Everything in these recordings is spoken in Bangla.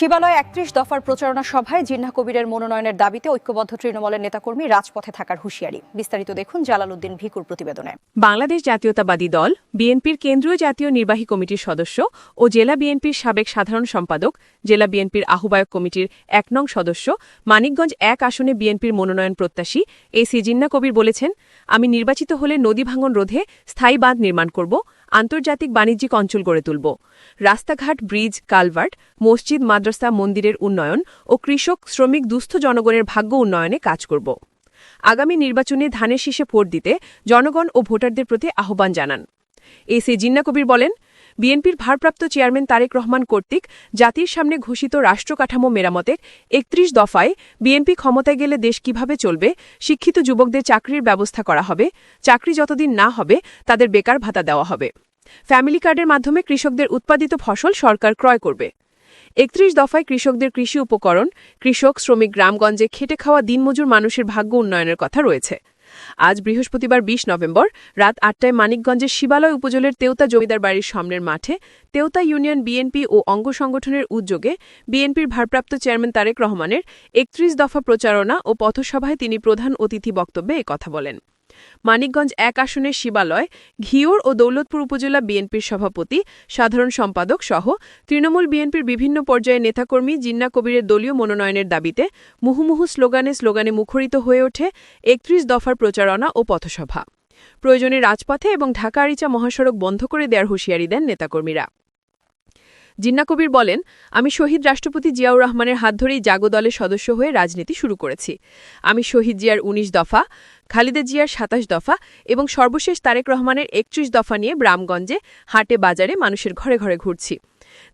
শিবালয় একত্রিশ দফার প্রচারণা সভায় জিন্না কবিরের মনোনয়নের দাবিতে ঐক্যবদ্ধ তৃণমূলের নেতাকর্মী রাজপথে থাকার হুঁশিয়ারি। বিস্তারিত দেখুন জালালউদ্দিন ভিকুর প্রতিবেদনে। বাংলাদেশ জাতীয়তাবাদী দল, বিএনপির কেন্দ্রীয় জাতীয় নির্বাহী কমিটির সদস্য ও জেলা বিএনপির সাবেক সাধারণ সম্পাদক, জেলা বিএনপির আহ্বায়ক কমিটির এক নং সদস্য, মানিকগঞ্জ এক আসনে বিএনপির মনোনয়ন প্রত্যাশী এ সি জিন্না কবির বলেছেন, আমি নির্বাচিত হলে নদী ভাঙন রোধে স্থায়ী বাঁধ নির্মাণ করব আন্তর্জাতিক বাণিজ্যিক অঞ্চল গড়ে তুলব। রাস্তাঘাট, ব্রিজ, কালভার্ট, মসজিদ, মাদ্রাসা, মন্দিরের উন্নয়ন ও কৃষক, শ্রমিক, দুস্থ জনগণের ভাগ্য উন্নয়নে কাজ করব। আগামী নির্বাচনে ধানের শীষে ভোট দিতে জনগণ ও ভোটারদের প্রতি আহ্বান জানান। এ সে জিন্না কবির বলেন বিএনপির ভারপ্রাপ্ত চেয়ারম্যান তারেক রহমান কর্তৃক জাতির সামনে ঘোষিত রাষ্ট্রকাঠামো মেরামতের একত্রিশ দফায় বিএনপি ক্ষমতায় গেলে দেশ কীভাবে চলবে, শিক্ষিত যুবকদের চাকরির ব্যবস্থা করা হবে, চাকরি যতদিন না হবে তাদের বেকার ভাতা দেওয়া হবে। ফ্যামিলি কার্ডের মাধ্যমে কৃষকদের উৎপাদিত ফসল সরকার ক্রয় করবে। একত্রিশ দফায় কৃষকদের কৃষি উপকরণ, কৃষক, শ্রমিক, গ্রামগঞ্জে খেটে খাওয়া দিনমজুর মানুষের ভাগ্য উন্নয়নের কথা রয়েছে। আজ বৃহস্পতিবার ২০ নভেম্বর, রাত আটটায় মানিকগঞ্জের শিবালয় উপজেলার তেওতা জমিদার বাড়ির সামনের মাঠে তেওতা ইউনিয়ন বিএনপি ও অঙ্গ সংগঠনের উদ্যোগে বিএনপির ভারপ্রাপ্ত চেয়ারম্যান তারেক রহমানের একত্রিশ দফা প্রচারণা ও পথসভায় তিনি প্রধান অতিথি বক্তব্যে কথা বলেন। মানিকগঞ্জ এক আসনের শিবালয়, ঘিওর ও দৌলতপুর উপজেলা বিএনপির সভাপতি, সাধারণ সম্পাদক সহ তৃণমূল বিএনপির বিভিন্ন পর্যায়ে নেতাকর্মী জিন্না কবিরের দলীয় মনোনয়নের দাবিতে মুহুমুহু স্লোগানে স্লোগানে মুখরিত হয়ে ওঠে একত্রিশ দফার প্রচারণা ও পথসভা। প্রয়োজনে রাজপথে এবং ঢাকা আরিচা মহাসড়ক বন্ধ করে দেওয়ার হুঁশিয়ারি দেন নেতাকর্মীরা। জিন্না কবির বলেন, আমি শহীদ রাষ্ট্রপতি জিয়াউর রহমানের হাত ধরেই জাগো দলের সদস্য হয়ে রাজনীতি শুরু করেছি। আমি শহীদ জিয়ার ১৯ দফা, খালিদা জিয়ার ২৭ দফা এবং সর্বশেষ তারেক রহমানের একত্রিশ দফা নিয়ে গ্রামগঞ্জে হাটে বাজারে মানুষের ঘরে ঘরে ঘুরছি।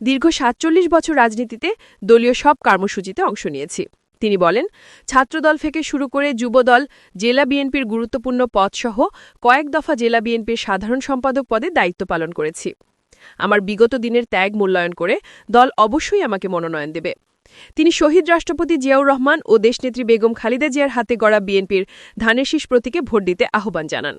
দীর্ঘ সাতচল্লিশ বছর রাজনীতিতে দলীয় সব কর্মসূচিতে অংশ নিয়েছি। তিনি বলেন, ছাত্রদল থেকে শুরু করে যুবদল, জেলা বিএনপির গুরুত্বপূর্ণ পদসহ কয়েক দফা জেলা বিএনপির সাধারণ সম্পাদক পদে দায়িত্ব পালন করেছি। আমার বিগত দিনের ত্যাগ মূল্যায়ন করে দল অবশ্যই আমাকে মনোনয়ন দেবে। তিনি শহীদ রাষ্ট্রপতি জিয়াউর রহমান ও দেশনেত্রী বেগম খালিদা জিয়ার হাতে গড়া বিএনপির ধানের শীষ প্রতীকে ভোট দিতে আহ্বান জানান।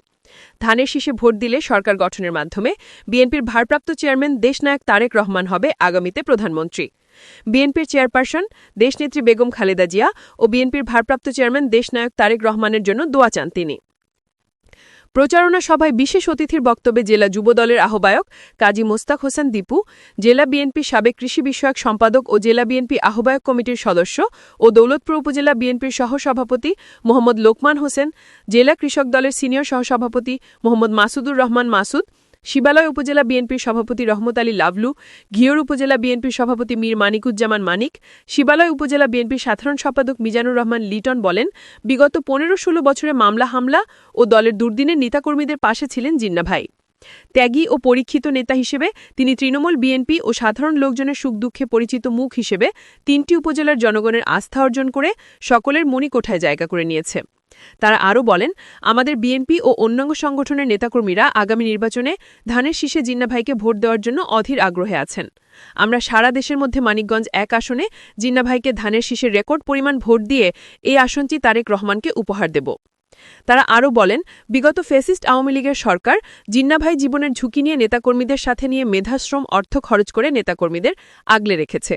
ধানের শীষে ভোট দিলে সরকার গঠনের মাধ্যমে বিএনপির ভারপ্রাপ্ত চেয়ারম্যান দেশনায়ক তারেক রহমান হবে আগামীতে প্রধানমন্ত্রী। বিএনপির চেয়ারপারসন, দেশনেত্রী বেগম খালেদা জিয়া ও বিএনপির ভারপ্রাপ্ত চেয়ারম্যান দেশনায়ক তারেক রহমানের জন্য দোয়া চান তিনি। প্রচারণা সভায় বিশেষ অতিথির বক্তব্যে জেলা যুবদলের আহ্বায়ক কাজী মোস্তাক হোসেন দীপু, জেলা বিএনপি সাবেক কৃষি বিষয়ক সম্পাদক ও জেলা বিএনপি আহ্বায়ক কমিটির সদস্য ও দৌলতপুর উপজেলা বিএনপির সহসভাপতি মোহাম্মদ লোকমান হোসেন, জেলা কৃষক দলের সিনিয়র সহসভাপতি মোহাম্মদ মাসুদুর রহমান মাসুদ শিবালয় উপজেলা বিএনপির সভাপতি রহমত আলী লাভলু, ঘিওর উপজেলা বিএনপির সভাপতি মীর মানিকুজ্জামান মানিক, শিবালয় উপজেলা বিএনপির সাধারণ সম্পাদক মিজানুর রহমান লিটন বলেন, বিগত পনেরো ষোলো বছরে মামলা, হামলা ও দলের দুর্দিনের নেতাকর্মীদের পাশে ছিলেন জিন্না ভাই। ত্যাগী ও পরীক্ষিত নেতা হিসেবে তিনি তৃণমূল বিএনপি ও সাধারণ লোকজনের সুখ দুঃখে পরিচিত মুখ হিসেবে তিনটি উপজেলার জনগণের আস্থা অর্জন করে সকলের মণিকোঠায় জায়গা করে নিয়েছে। তারা আরও বলেন, আমাদের বিএনপি ও অন্যান্য সংগঠনের নেতাকর্মীরা আগামী নির্বাচনে ধানের শীষে জিন্না ভাইকে ভোট দেওয়ার জন্য অধীর আগ্রহে আছেন। আমরা সারা দেশের মধ্যে মানিকগঞ্জ এক আসনে জিন্না ভাইকে ধানের শীষের রেকর্ড পরিমাণ ভোট দিয়ে এই আসনটি তারেক রহমানকে উপহার দেব। তারা আরও বলেন, বিগত ফেসিস্ট আওয়ামী লীগের সরকার জিন্নাভাই জীবনের ঝুঁকি নিয়ে নেতাকর্মীদের সাথে নিয়ে মেধাশ্রম, অর্থ খরচ করে নেতাকর্মীদের আগলে রেখেছে।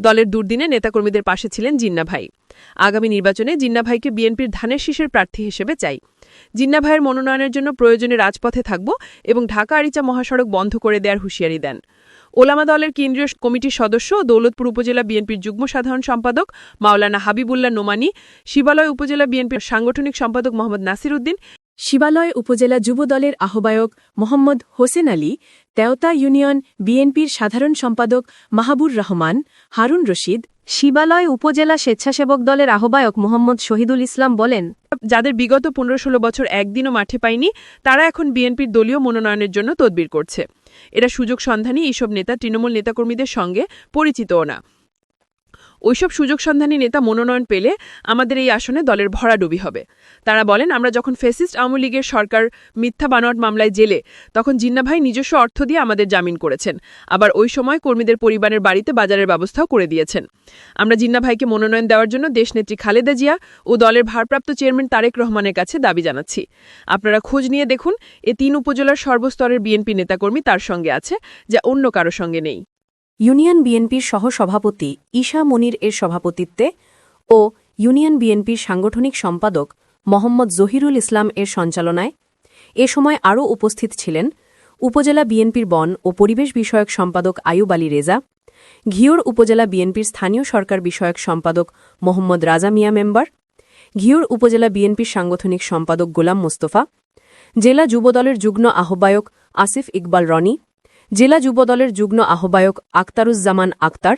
দলের দুর্দিনে নেতাকর্মীদের পাশে ছিলেন জিন্নাভাই। আগামী নির্বাচনে জিন্নাভাইকে বিএনপির ধানের শীষের প্রার্থী হিসেবে চাই। জিন্নাভাইয়ের মনোনয়নের জন্য প্রয়োজনে রাজপথে থাকব এবং ঢাকা আরিচা মহাসড়ক বন্ধ করে দেওয়ার হুঁশিয়ারি দেন। ওলামা দলের কেন্দ্রীয় কমিটির সদস্য দৌলতপুর উপজেলা বিএনপির যুগ্ম সাধারণ সম্পাদক মাওলানা হাবিবুল্লাহ নোমানি, শিবালয় উপজেলা বিএনপির সাংগঠনিক সম্পাদক মোহাম্মদ নাসির উদ্দিন, শিবালয় উপজেলা যুব দলের আহ্বায়ক মোহাম্মদ হোসেন আলী তেওতা ইউনিয়ন বিএনপির সাধারণ সম্পাদক মাহাবুর রহমান, হারুন রশিদ, শিবালয় উপজেলা স্বেচ্ছাসেবক দলের আহ্বায়ক মোহাম্মদ শহীদুল ইসলাম বলেন যাদের বিগত পনেরো ষোলো বছর একদিনও মাঠে পায়নি, তারা এখন বিএনপির দলীয় মনোনয়নের জন্য তদবির করছে। এরা সুযোগ সন্ধানী এইসব নেতা, তৃণমূল নেতাকর্মীদের সঙ্গে পরিচিতও না। ওইসব সুযোগ সন্ধানী নেতা মনোনয়ন পেলে আমাদের এই আসনে দলের ভরাডুবি হবে। তারা বলেন, আমরা যখন ফেসিস্ট আওয়ামী লীগের সরকার মিথ্যা বানোয়াট মামলায় জেলে, তখন জিন্নাভাই নিজস্ব অর্থ দিয়ে আমাদের জামিন করেছেন। আবার ওই সময় কর্মীদের পরিবারের বাড়িতে বাজারের ব্যবস্থাও করে দিয়েছেন। আমরা জিন্নাভাইকে মনোনয়ন দেওয়ার জন্য দেশনেত্রী খালেদা জিয়া ও দলের ভারপ্রাপ্ত চেয়ারম্যান তারেক রহমানের কাছে দাবি জানাচ্ছি। আপনারা খোঁজ নিয়ে দেখুন, এ তিন উপজেলার সর্বস্তরের বিএনপি নেতাকর্মী তার সঙ্গে আছে, যা অন্য কারও সঙ্গে নেই। ইউনিয়ন বিএনপির সহসভাপতি ঈশা মনির এর সভাপতিত্বে ও ইউনিয়ন বিএনপির সাংগঠনিক সম্পাদক মোহাম্মদ জহিরুল ইসলাম এর সঞ্চালনায় এ সময় আরও উপস্থিত ছিলেন উপজেলা বিএনপির বন ও পরিবেশ বিষয়ক সম্পাদক আয়ুব আলী রেজা, ঘিওর উপজেলা বিএনপির স্থানীয় সরকার বিষয়ক সম্পাদক মোহাম্মদ রাজা মিয়া মেম্বার, ঘিওর উপজেলা বিএনপির সাংগঠনিক সম্পাদক গোলাম মোস্তফা, জেলা যুবদলের যুগ্ম আহ্বায়ক আসিফ ইকবাল রনি জেলা যুবদলের যুগ্ম আহ্বায়ক আক্তারুজ্জামান আক্তার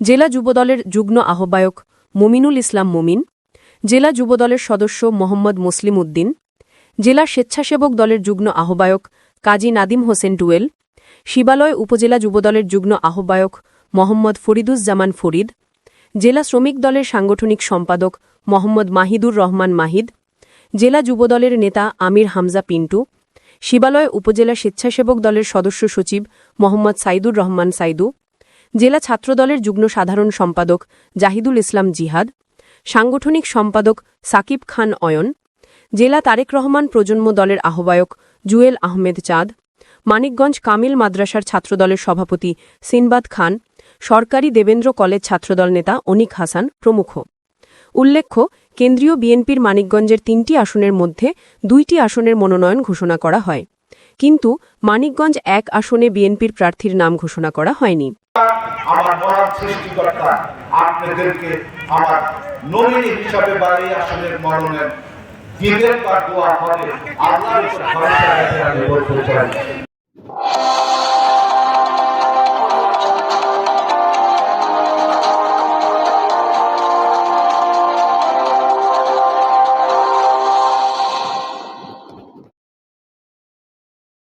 জেলা যুবদলের যুগ্ম আহ্বায়ক মুমিনুল ইসলাম মুমিন, জেলা যুবদলের সদস্য মোহাম্মদ মুসলিম উদ্দিন, জেলা স্বেচ্ছাসেবক দলের যুগ্ম আহ্বায়ক কাজী নাদিম হোসেন টুয়েল শিবালয় উপজেলা যুবদলের যুগ্ম আহ্বায়ক মোহাম্মদ ফরিদুজ্জামান ফরিদ, জেলা শ্রমিক দলের সাংগঠনিক সম্পাদক মোহাম্মদ মাহিদুর রহমান মাহিদ, জেলা যুবদলের নেতা আমির হামজা পিন্টু শিবালয় উপজেলা স্বেচ্ছাসেবক দলের সদস্য সচিব মোহাম্মদ সাইদুর রহমান সাইদু, জেলা ছাত্রদলের যুগ্ম সাধারণ সম্পাদক জাহিদুল ইসলাম জিহাদ, সাংগঠনিক সম্পাদক সাকিব খান অয়ন, জেলা তারেক রহমান প্রজন্ম দলের আহ্বায়ক জুয়েল আহমেদ চাঁদ, মানিকগঞ্জ কামিল মাদ্রাসার ছাত্রদলের সভাপতি সিনবাদ খান, সরকারি দেবেন্দ্র কলেজ ছাত্রদল নেতা অনিক হাসান প্রমুখ। উল্লেখ্য, কেন্দ্রীয় বিএনপির মানিকগঞ্জের তিনটি আসনের মধ্যে দুইটি আসনের মনোনয়ন ঘোষণা করা হয়। কিন্তু মানিকগঞ্জ এক আসনে বিএনপির প্রার্থীর নাম ঘোষণা করা হয়নি।